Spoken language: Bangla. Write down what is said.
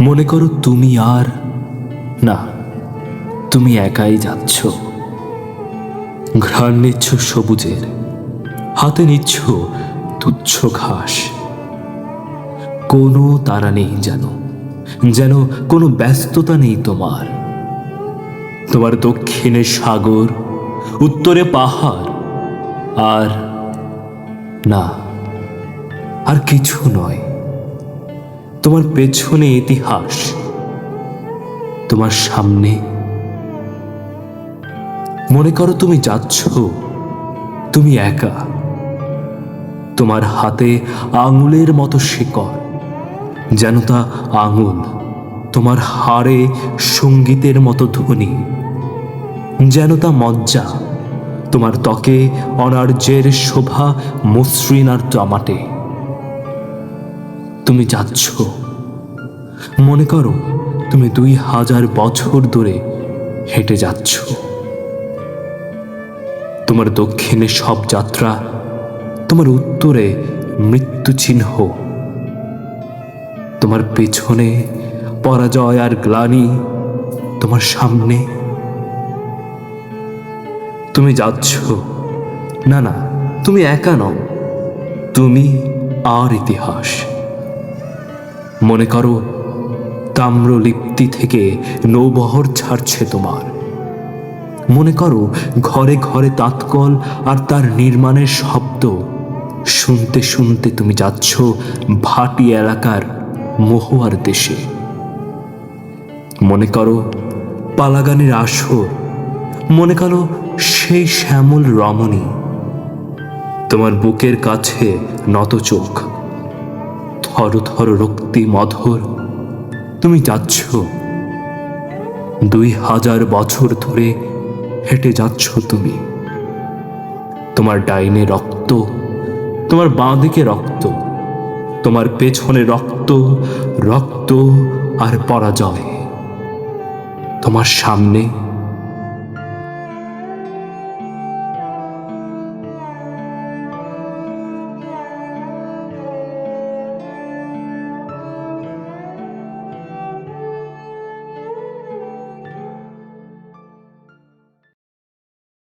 মনে করো তুমি আর, না, তুমি একাই যাচ্ছ। ঘ্রাণ নিচ্ছ সবুজের, হাতে নিচ্ছ তুচ্ছ ঘাস। কোনো তারা নেই যেন যেন কোনো ব্যস্ততা নেই তোমার। তোমার দক্ষিণে সাগর, উত্তরে পাহাড়, আর না, আর কিছু নয়। তোমার পেছনে ইতিহাস, তোমার সামনে। মনে করো তুমি যাচ্ছ, তুমি একা, তোমার হাতে আঙুলের মতো শিকড়, যেন তা আঙুল, তোমার হাড়ে সঙ্গীতের মতো ধ্বনি, যেন তা মজ্জা, তোমার ত্বকে অনার্যের শোভা মসৃণ আর জমাটে। তুমি যাচ্ছ। মনে করো তুমি দুই হাজার বছর ধরে হেঁটে যাচ্ছ। তোমার দক্ষিণে সব যাত্রা, তোমার উত্তরে মৃত্যু চিহ্ন। তোমার পেছনে পরাজয় আর গ্লানি, তোমার সামনে। তুমি যাচ্ছ। না না, তুমি একা নও, তুমি আর ইতিহাস। মনে করো, তাম্রলিপ্তি থেকে নৌবহর ছাড়ছে তোমার। মনে করো, ঘরে ঘরে তাৎকল আর তার নির্মাণের শব্দ। শুনতে শুনতে তুমি যাচ্ছ ভাটি এলাকার মহুয়ার দেশে। মনে করো, পালাগানের আসর। মনে করো, সেই শ্যামল রমণী। তোমার বুকের কাছে নত চোখ। থর থর রক্তি মধুর। তুমি যাচ্ছ। দুই হাজার বছর ধরে হেঁটে যাচ্ছ তুমি। তোমার ডাইনে রক্ত, তোমার বাঁ দিকে রক্ত, তোমার পেছনে রক্ত রক্ত আর পরাজয়। তোমার সামনে